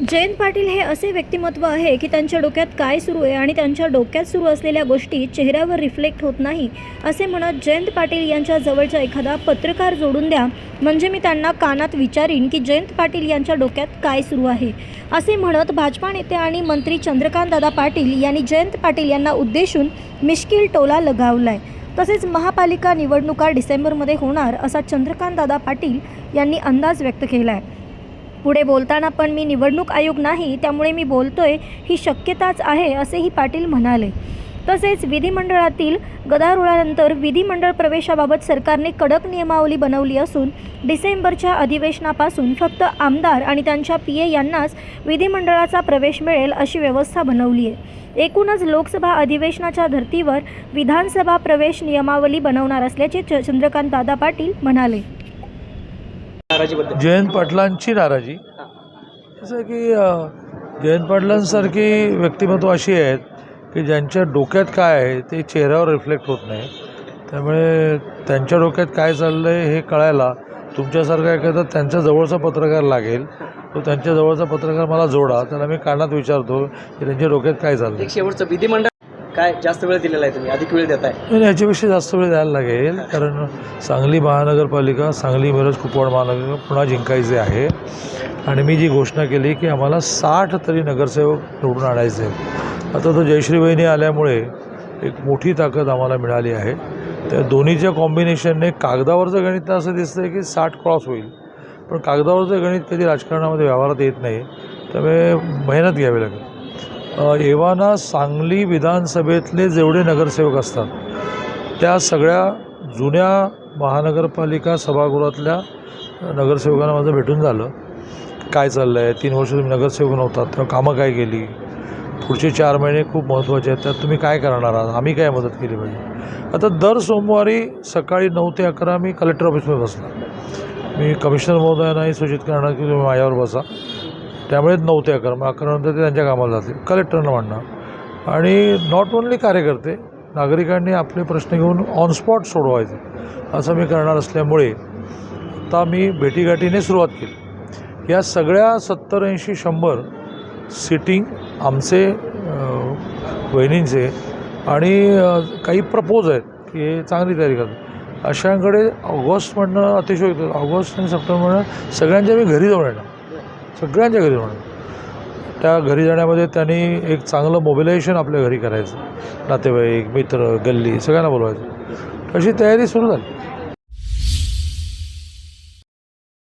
जयंत पाटील हे असे व्यक्तिमत्व आहे की त्यांच्या डोक्यात काय सुरू आहे आणि त्यांच्या डोक्यात सुरू असलेल्या गोष्टी चेहऱ्यावर रिफ्लेक्ट होत नाही असे म्हणत जयंत पाटील यांच्या जवळचा एखादा पत्रकार जोडून द्या. म्हणजे मी त्यांना कानात विचारीन की जयंत पाटील यांच्या डोक्यात काय सुरू आहे. असे म्हणत भाजपा नेते आणि मंत्री चंद्रकांतदादा पाटील यांनी जयंत पाटील यांना उद्देशून मिश्किल टोला लगावलाय. तसेच महापालिका निवडणुका डिसेंबरमध्ये होणार असा चंद्रकांतदादा पाटील यांनी अंदाज व्यक्त केला आहे पुढे बोलताना पण मी निवडणूक आयोग नाही त्यामुळे मी बोलतोय ही शक्यताच आहे असेही पाटील म्हणाले. तसेच विधिमंडळातील गदारोळानंतर विधिमंडळ प्रवेशाबाबत सरकारने कडक नियमावली बनवली असून डिसेंबरच्या अधिवेशनापासून फक्त आमदार आणि त्यांच्या पी ए यांनाच विधिमंडळाचा प्रवेश मिळेल अशी व्यवस्था बनवली आहे. एकूणच लोकसभा अधिवेशनाच्या धर्तीवर विधानसभा प्रवेश नियमावली बनवणार असल्याचे च- चंद्रकांत दादा पाटील म्हणाले. नाराजीबद्दल. जयंत पाटलांची नाराजी. असं की जयंत पाटलांसारखी व्यक्तिमत्व अशी आहेत की ज्यांच्या डोक्यात काय आहे ते चेहऱ्यावर रिफ्लेक्ट होत नाही. त्यामुळे त्यांच्या डोक्यात काय चाललं आहे हे कळायला तुमच्यासारखा एखादा त्यांच्या जवळचा पत्रकार लागेल. तो त्यांच्या जवळचा पत्रकार मला जोडा. त्याला मी कानात विचारतो की त्यांच्या डोक्यात काय चाललं शेवटचं विधिमंडळ काय जास्त वेळ दिलेला आहे तुम्ही? अधिक वेळ देताय. आणि जास्त वेळ द्यायला लागेल. कारण सांगली महानगरपालिका सांगली मिरज कुपवाड महानगर पुन्हा जिंकायचे आहे. आणि मी जी घोषणा केली की आम्हाला साठ तरी नगरसेवक निवडून आणायचे आता तो जयश्री वहिनी आल्यामुळे एक मोठी ताकद आम्हाला मिळाली आहे. त्या दोन्हीच्या कॉम्बिनेशनने कागदावरचं गणित तर असं दिसतं आहे की साठ क्रॉस होईल. पण कागदावरचं गणित कधी राजकारणामध्ये व्यवहारात येत नाही. त्यामुळे मेहनत घ्यावी लागेल. एव्हाना सांगली विधानसभेतले जेवढे नगरसेवक असतात त्या सगळ्या जुन्या महानगरपालिका सभागृहातल्या नगरसेवकांना माझं भेटून झालं. काय चाललं आहे तीन वर्ष तुम्ही नगरसेवक नव्हतात तेव्हा कामं काय केली? पुढचे चार महिने खूप महत्त्वाचे आहेत त्यात तुम्ही काय करणार आहात? आम्ही काय मदत केली पाहिजे? आता दर सोमवारी सकाळी नऊ ते अकरा मी कलेक्टर ऑफिसमध्ये बसला मी कमिशनर महोदयांनाही सूचित करणार की तुम्ही माझ्यावर बसा. त्यामुळे नऊ ते अकरा मग अकरा नंतर ते त्यांच्या कामाला जाते कलेक्टरना म्हणणं आणि नॉट ओन्ली कार्यकर्ते नागरिकांनी आपले प्रश्न घेऊन ऑन स्पॉट सोडवायचे. असं मी करणार असल्यामुळे आता मी भेटीगाठीने सुरुवात केली. या सगळ्या सत्तर ऐंशी शंभर सिटिंग आमचे अ, वहिनींचे आणि काही प्रपोज आहेत की हे चांगली तयारी करतात. अशांकडे ऑगस्ट म्हणणं अतिशय ऑगस्ट आणि सप्टेंबर सगळ्यांच्या मी घरी जाऊन येणार. सगळ्यांच्या घरी जाणं त्या घरी जाण्यामध्ये त्यांनी एक चांगलं मोबिलायझेशन आपल्या घरी करायचं. नातेवाईक मित्र गल्ली सगळ्यांना बोलवायचं. अशी तयारी सुरू झाली.